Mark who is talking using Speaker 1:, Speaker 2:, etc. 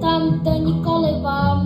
Speaker 1: там, де ніколи вам.